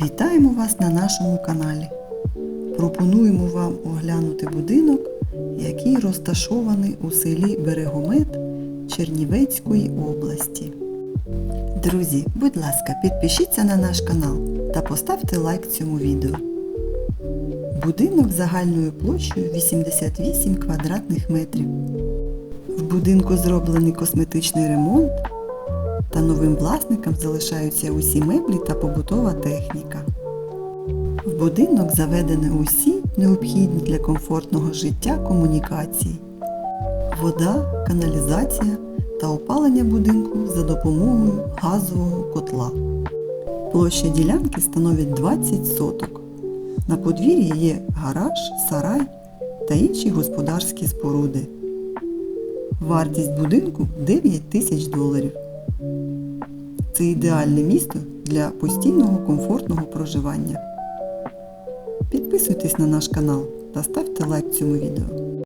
Вітаємо вас на нашому каналі. Пропонуємо вам оглянути будинок, який розташований у селі Берегомет Чернівецької області. Друзі, будь ласка, підпишіться на наш канал та поставте лайк цьому відео. Будинок загальною площею 88 квадратних метрів. В будинку зроблений косметичний ремонт та новим власникам залишаються усі меблі та побутова техніка. В будинок заведені усі необхідні для комфортного життя комунікації. Вода, каналізація та опалення будинку за допомогою газового котла. Площа ділянки становить 20 соток. На подвір'ї є гараж, сарай та інші господарські споруди. Вартість будинку 9 тисяч доларів. Це ідеальне місто для постійного комфортного проживання. Підписуйтесь на наш канал та ставте лайк цьому відео.